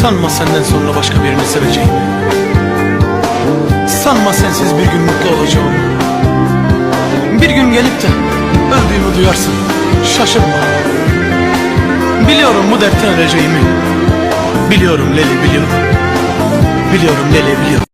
Sanma senden sonra başka birini seveceğim. Sanma sensiz bir gün mutlu olacağım. Bir gün gelip de öldüğümü duyarsın. Şaşırma. Biliyorum bu dertten öleceğimi. Biliyorum Leli biliyorum. Biliyorum Leli biliyorum.